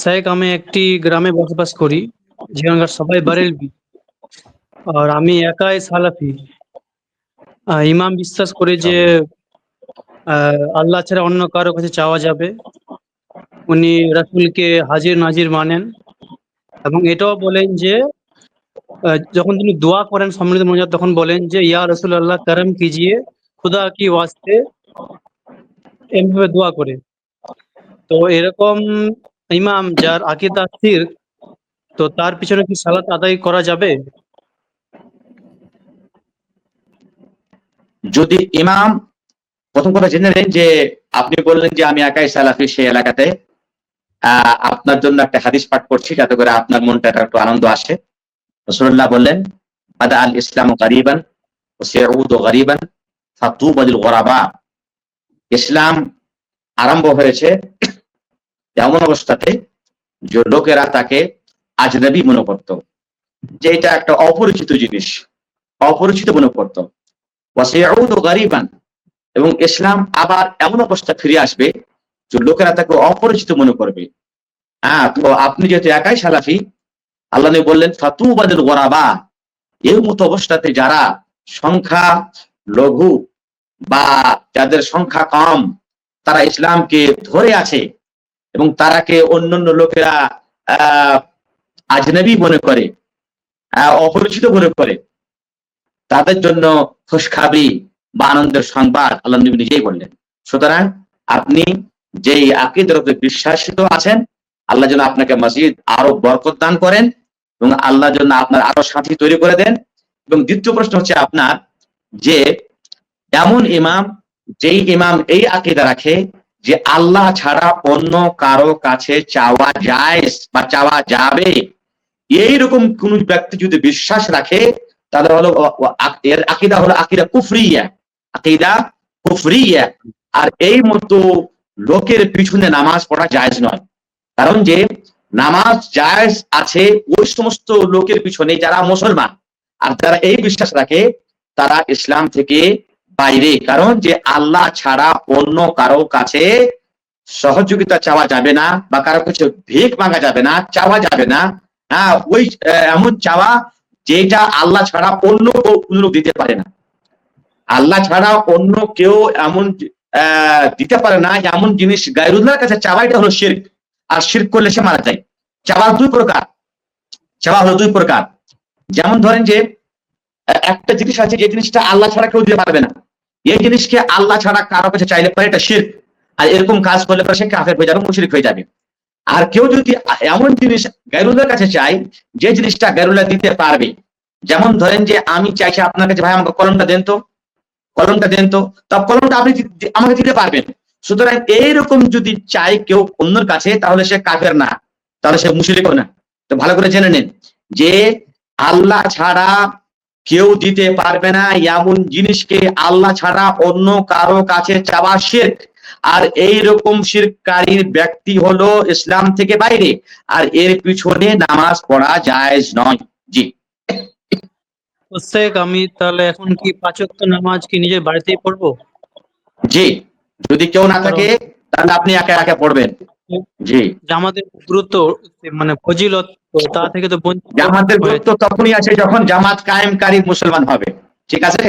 শেখ, আমি একটি গ্রামে বসবাস করি, যেখানকার সবাই বারেলবি আর আমি একাই সালাফি। ইমাম বিশ্বাস করে যে আল্লাহ ছাড়া অন্য কারও কাছে চাওয়া যাবে, উনি রাসূলকে হাজির নাজির মানেন। এবং এটাও বলেন যে যখন তিনি দোয়া করেন সম্মিলিত মজাদ তখন বলেন যে, ইয়া রসুল আল্লাহ করম কিজিয়ে, খুদা কি ওয়াস্তে, এমভাবে দোয়া করে। তো এরকম ইমাম যার আকিদা স্থির তো তার পিছনে কি সালাত আদায় করা যাবে? যদি ইমাম, প্রথম কথা জেনে নেন যে আপনি বললেন যে আমি একাই সালাফি সেই এলাকাতে আপনার জন্য একটা হাদিস পাঠ করছি যাতে করে আপনার মনটা একটু আনন্দ আসে। রসুল্লাহ বললেন বাদা আল ইসলাম গরিবান ও সেউদ ও গরিবান ফাতুবাদিল গরাবা ইসলাম আরম্ভ হয়েছে এমন অবস্থাতে যে লোকেরা তাকে আজনবী মনে করত, যে এটা একটা অপরিচিত জিনিস, অপরিচিত মনে করত। গরিবান, এবং ইসলাম আবার এমন অবস্থা ফিরে আসবে যে লোকেরা তাকে অপরিচিত মনে করবে। হ্যাঁ তো আপনি যেহেতু একাই সালাফি, আল্লাহ বললেন, ফাতুবাদুল গরাবা এর মতো অবস্থাতে যারা সংখ্যা লঘু বা যাদের সংখ্যা কম, তারা ইসলামকে ধরে আছে। এবং তারাকে অন্যান্য লোকেরা আজনবী মনে করে অপরিচিত মনে করে। তাদের জন্য খুশখাবরি বা আনন্দের সংবাদ আল্লাহ নবী নিজেই বললেন। সুতরাং আপনি যেই আকিদের উপরে বিশ্বাসিত আছেন, আল্লাহ যেন আপনাকে মসজিদ আরও বরকত দান করেন এবং আল্লাহ যেন আপনার আরও সাথী তৈরি করে দেন। এবং দ্বিতীয় প্রশ্ন হচ্ছে আপনার যে এমন ইমাম, যেই ইমাম এই আকিদা রাখে যে আল্লাহ ছাড়া অন্য কারও কাছে চাওয়া যায় বা চাওয়া যাবে, এইরকম কোন ব্যক্তি যদি বিশ্বাস রাখে, তাহলে হলো এর আকিদা হলো আকিদা কুফরিয়া আকিদা কুফরিয়া। আর এই মতো লোকের পিছনে নামাজ পড়া জায়েজ নয়। কারণ যে নামাজ জায়েজ আছে ওই সমস্ত লোকের পিছনে যারা মুসলমান। আর যারা এই বিশ্বাস রাখে, তারা ইসলাম থেকে বাইরে। কারণ যে আল্লাহ ছাড়া অন্য কারও কাছে সহযোগিতা চাওয়া যাবে না বা কারও কাছে ভিক মাঙ্গা যাবে না, চাওয়া যাবে না হ্যাঁ ওই এমন চাওয়া যেটা আল্লাহ ছাড়া অন্য কেউ দিতে পারে না। আল্লাহ ছাড়া অন্য কেউ এমন দিতে পারে না, এমন জিনিস গায়রুল্লাহর কাছে চাওয়া, এটা হলো শির্ক। আর শির্ক করলে সে মারা যায়। চাওয়া দুই প্রকার। চাওয়া হলো দুই প্রকার। যেমন ধরেন যে একটা জিনিস আছে, যে জিনিসটা আল্লাহ ছাড়া কেউ দিতে পারবে না। এই জিনিসকে আল্লাহ ছাড়া কারও কাছে চাইলে পারে, এটা শির্ক। আর এরকম কাজ করলে পরে সে কাফের হয়ে যাবে, মুশরিক হয়ে যাবে। আর কেউ যদি এমন জিনিস গায়রুল্লাহর কাছে চাই যে জিনিসটা গায়রুল্লাহ দিতে পারবে, যেমন ধরেন যে আমি চাইছি আপনার কাছে, ভাই, আমাকে কলমটা দেন তো, কলমটা দেন তো। তা কলমটা আপনি আমাকে দিতে পারবেন। সুতরাং এইরকম যদি চাই কেউ অন্যর কাছে, তাহলে সে কাফের না, তাহলে সে মুশরিকও না। তো ভালো করে জেনে নিন যে আল্লাহ ছাড়া কেউ দিতে পারবে না। এমন জিনিসকে আল্লাহ ছাড়া অন্য কারও কাছে চাওয়া শির্ক। আর এই রকম শিরকারীর ব্যক্তি হলো ইসলাম থেকে বাইরে। আর এর পিছনে নামাজ পড়া জায়েজ নয়। জি। শেখ আমি তাহলে এখন কি পাঁচ ওয়াক্ত নামাজ কি নিজের বাড়িতেই পড়ব? জি। যদি কেউ না থাকে তাহলে আপনি একা একা পড়বেন। জি। জামাতের গুরুত্ব মানে ফজিলত তা থেকে তো জামাতের গুরুত্ব তখনই আছে যখন জামাত কায়েমকারী মুসলমান হবে। ঠিক আছে?